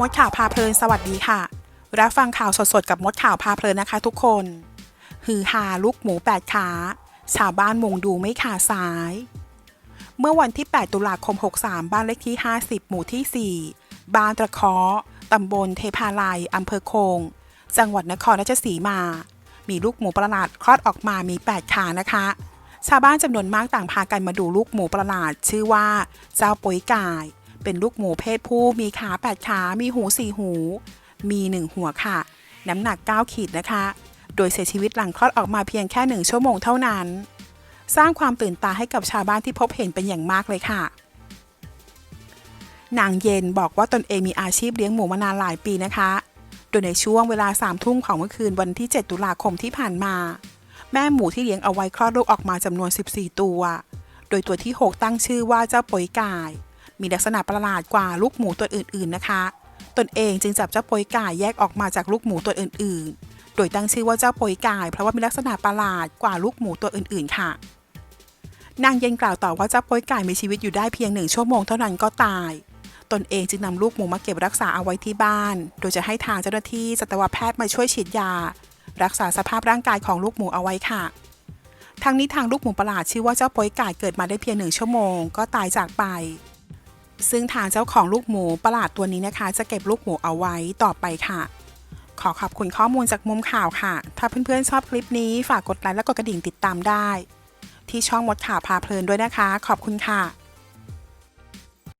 มดข่าวพาเพลินสวัสดีค่ะ รับฟังข่าวสดๆกับมดข่าวพาเพลินนะคะทุกคนฮือฮาลูกหมูแปดขาชาวบ้านมุงดูไม่ขาดสาย เมื่อวันที่ 8 ตุลาคม 63 บ้านเลขที่ 50 หมู่ที่ 4 บ้านตะเคาะตำบลเทพาลัยอำเภอโคง จังหวัดนครราชสีมา มีลูกหมูประหลาดคลอดออกมามี 8 ขานะคะ ชาวบ้านจำนวนมากต่างพากันมาดูลูกหมูประหลาด ชื่อว่าเจ้าปุ๋ยกาย เป็นลูกหมูเพศผู้มีขา8ขา มีหู4หู มี1หัวค่ะ น้ำหนัก 9 ขีดนะคะ โดยเสียชีวิตหลังคลอดออกมาเพียงแค่ 1 ชั่วโมงเท่านั้น สร้างความตื่นตาให้กับชาวบ้านที่พบเห็นเป็นอย่างมากเลยค่ะ นางเย็นบอกว่าตนเองมีอาชีพเลี้ยงหมูมานานหลายปีนะคะ โดยในช่วงเวลาสามทุ่มของเมื่อคืนวันที่ 7 ตุลาคมที่ผ่านมา แม่หมูที่เลี้ยงเอาไว้คลอดลูกออกมาจำนวน 14 ตัว โดยตัวที่ 6 ตั้งชื่อว่าเจ้าป๋ยกาย มีลักษณะประหลาดกว่าลูกหมูตัวอื่นๆนะคะ ตนเองจึงจับเจ้าป๋ยกายแยกออกมาจากลูกหมูตัวอื่นๆ โดยตั้งชื่อว่าเจ้าป๋ยกายเพราะว่ามีลักษณะประหลาดกว่าลูกหมูตัวอื่นๆค่ะ นางเย็นกล่าวต่อว่าเจ้าโป้ยไก่มีชีวิตอยู่ได้เพียงหนึ่งชั่วโมงเท่านั้นก็ตาย ตนเองจึงนำลูกหมูมาเก็บรักษาเอาไว้ที่บ้าน โดยจะให้ทางเจ้าหน้าที่สัตวแพทย์มาช่วยฉีดยา รักษาสภาพร่างกายของลูกหมูเอาไว้ค่ะทั้งนี้ทางลูกหมูประหลาดชื่อว่าเจ้าโป้ยไก่เกิดมาได้เพียงหนึ่งชั่วโมงก็ตายจากไป ซึ่งทางเจ้าของลูกหมูประหลาดตัวนี้นะคะ จะเก็บลูกหมูเอาไว้ต่อไปค่ะ ขอขอบคุณข้อมูลจากมุมข่าวค่ะ ถ้าเพื่อนๆชอบคลิปนี้ฝากกดไลค์และกดกระดิ่งติดตามได้ ที่ช่องมดข่าวพาเพลินด้วยนะคะ ขอบคุณค่ะ